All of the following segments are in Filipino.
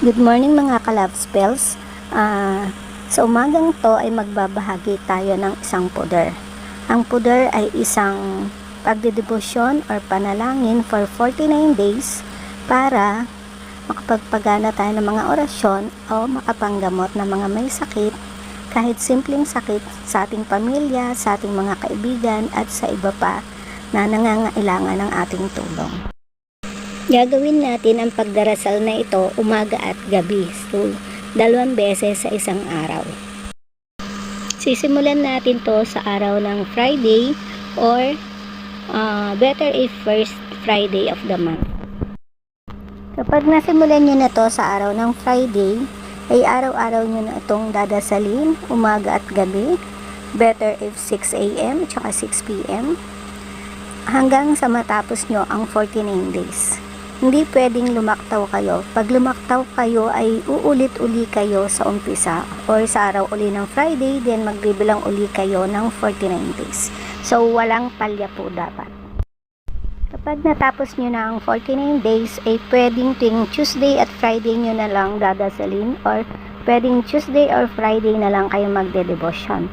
Good morning mga ka-love spells. Ah, sa umagang to ay magbabahagi tayo ng isang puder. Ang puder ay isang pagdedebosyon or panalangin for 49 days para makapagpagana tayo ng mga orasyon o makapanggamot ng mga may sakit kahit simpleng sakit sa ating pamilya, sa ating mga kaibigan at sa iba pa na nangangailangan ng ating tulong. Gagawin natin ang pagdarasal na ito umaga at gabi. So, dalawang beses sa isang araw. Sisimulan natin to sa araw ng Friday or uh, better if first Friday of the month. Kapag nasimulan nyo na to sa araw ng Friday, ay araw-araw nyo na itong dadasalin umaga at gabi. Better if 6 a.m. tsaka 6 p.m. hanggang sa matapos nyo ang 49 days hindi pwedeng lumaktaw kayo. Pag lumaktaw kayo ay uulit-uli kayo sa umpisa or sa araw uli ng Friday, then magbibilang uli kayo ng 49 days. So, walang palya po dapat. Kapag natapos nyo na ang 49 days, ay pwedeng tuwing Tuesday at Friday nyo na lang dadasalin or pwedeng Tuesday or Friday na lang kayo magde-devotion.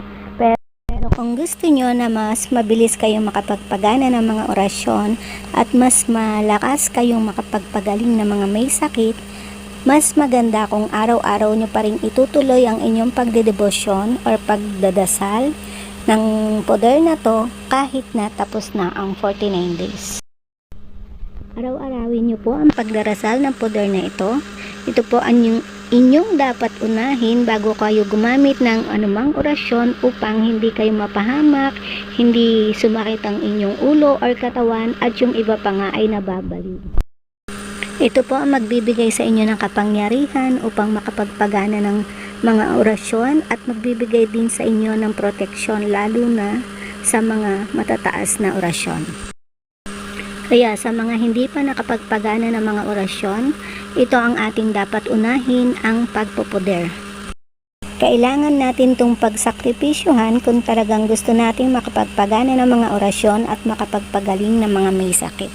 Gusto nyo na mas mabilis kayong makapagpagana ng mga orasyon at mas malakas kayong makapagpagaling ng mga may sakit, mas maganda kung araw-araw nyo pa rin itutuloy ang inyong pagdedebosyon or pagdadasal ng poder na to kahit na tapos na ang 49 days. Araw-arawin nyo po ang pagdarasal ng poder na ito. Ito po ang inyong, dapat unahin bago kayo gumamit ng anumang orasyon upang hindi kayo mapahamak, hindi sumakit ang inyong ulo or katawan at yung iba pa nga ay nababaliw. Ito po ang magbibigay sa inyo ng kapangyarihan upang makapagpagana ng mga orasyon at magbibigay din sa inyo ng proteksyon lalo na sa mga matataas na orasyon. Kaya sa mga hindi pa nakapagpagana ng mga orasyon, ito ang ating dapat unahin ang pagpupuder. Kailangan natin itong pagsakripisyuhan kung talagang gusto nating makapagpagana ng mga orasyon at makapagpagaling ng mga may sakit.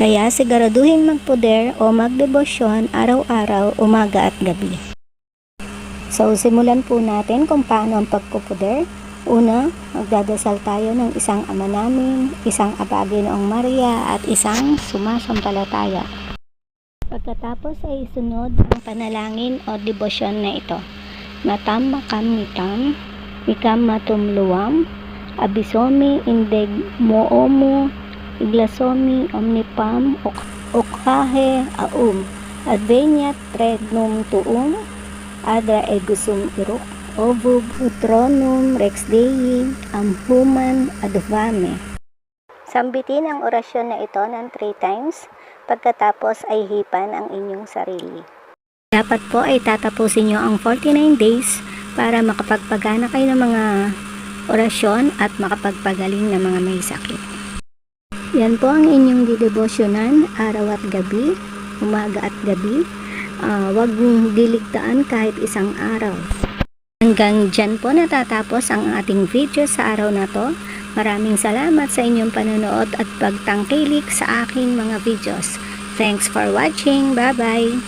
Kaya siguraduhin magpuder o magdebosyon araw-araw, umaga at gabi. So simulan po natin kung paano ang pagpupuder. Una, magdadasal tayo ng isang ama namin, isang abagi noong Maria at isang sumasampalataya. Pagkatapos ay sunod ang panalangin o debosyon na ito. Natam makam nitam, mikam matumluwam, abisomi indeg moomu, iglasomi omnipam, ok okhahe aum, adveniat regnum tuum, adra egusum iruk, ovub utronum rex dei amhuman advame. Sambitin ang orasyon na ito ng 3 times, pagkatapos ay hipan ang inyong sarili. Dapat po ay tatapusin nyo ang 49 days para makapagpagana kayo ng mga orasyon at makapagpagaling ng mga may sakit. Yan po ang inyong didebosyonan araw at gabi, umaga at gabi. Ah, huwag mong diligtaan kahit isang araw. Hanggang dyan po natatapos ang ating video sa araw na to. Maraming salamat sa inyong panonood at pagtangkilik sa aking mga videos. Thanks for watching. Bye-bye!